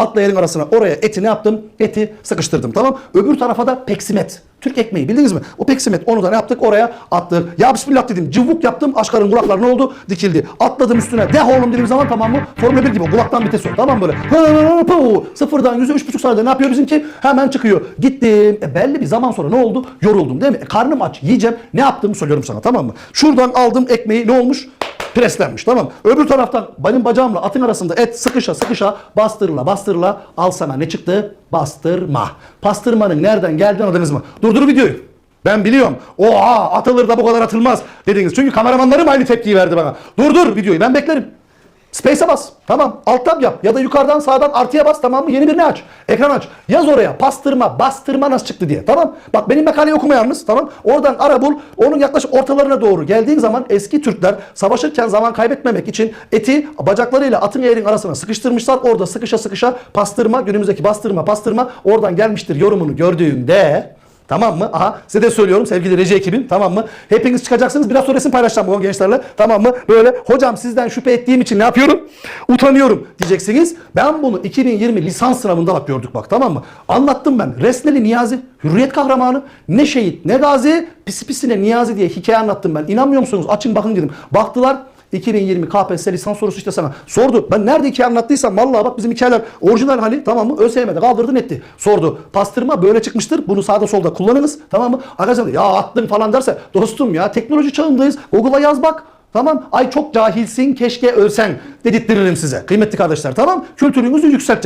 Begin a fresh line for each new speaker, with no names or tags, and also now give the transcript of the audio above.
Atla yerin arasına oraya eti ne yaptım? Eti sıkıştırdım tamam. Öbür tarafa da peksimet. Türk ekmeği bildiniz mi? O peksimet onu da ne yaptık? Oraya attık. Ya bismillah dedim. Cıvuk yaptım. Aşkarın kulakları ne oldu? Dikildi. Atladım üstüne. De oğlum dediğim zaman tamam mı? Formula 1 gibi. Kulaktan vites yok. Tamam böyle. Hı, pı, Sıfırdan yüze üç buçuk saniyede ne yapıyor bizimki? Hemen çıkıyor. Gittim. E belli bir zaman sonra ne oldu? Yoruldum değil mi? E, karnım aç. Yiyeceğim. Ne yaptığımı söylüyorum sana tamam mı? Şuradan aldım ekmeği ne olmuş? Preslenmiş tamam. Öbür taraftan benim bacağımla atın arasında et sıkışa sıkışa bastırla bastırla al sana ne çıktı? Bastırma. Pastırmanın nereden geldiğini anladınız mı? Durdur videoyu. Ben biliyorum. Oha atılır da bu kadar atılmaz dediniz. Çünkü kameramanlarım aynı tepkiyi verdi bana. Durdur videoyu ben beklerim. Space'e bas. Tamam. Alt tab yap. Ya da yukarıdan sağdan artıya bas. Tamam mı? Yeni birini aç. Ekran aç. Yaz oraya. Pastırma, bastırma nasıl çıktı diye. Tamam. Bak benim makaleyi okuma yalnız. Tamam. Oradan ara bul. Onun yaklaşık ortalarına doğru geldiğin zaman eski Türkler savaşırken zaman kaybetmemek için eti bacaklarıyla atın yerin arasına sıkıştırmışlar. Orada sıkışa sıkışa pastırma, günümüzdeki bastırma, pastırma oradan gelmiştir yorumunu gördüğünde Tamam mı? Aha size de söylüyorum sevgili reji ekibim tamam mı? Hepiniz çıkacaksınız biraz sonra resim paylaşacağım bu gençlerle tamam mı? Böyle hocam sizden şüphe ettiğim için ne yapıyorum? Utanıyorum diyeceksiniz. Ben bunu 2020 lisans sınavında gördük bak tamam mı? Anlattım ben. Resneli Niyazi, Hürriyet kahramanı, ne şehit ne gazi, pisi pisine Niyazi diye hikaye anlattım ben. İnanmıyor musunuz? Açın bakın dedim. Baktılar 2020 KPSS lisans sorusu işte sana. Sordu. Ben nerede hikaye anlattıysam vallahi bak bizim hikayeler orijinal hali tamam mı? ÖSYM'de kaldırdın etti. Sordu. Pastırma böyle çıkmıştır. Bunu sağda solda kullanınız. Tamam mı? Arkadaşlar ya attın falan derse dostum ya teknoloji çağındayız. Google'a yaz bak. Tamam. Ay çok cahilsin keşke ölsen dedirttiririm size. Kıymetli kardeşler tamam. Kültürünüzü yükselteceğiz.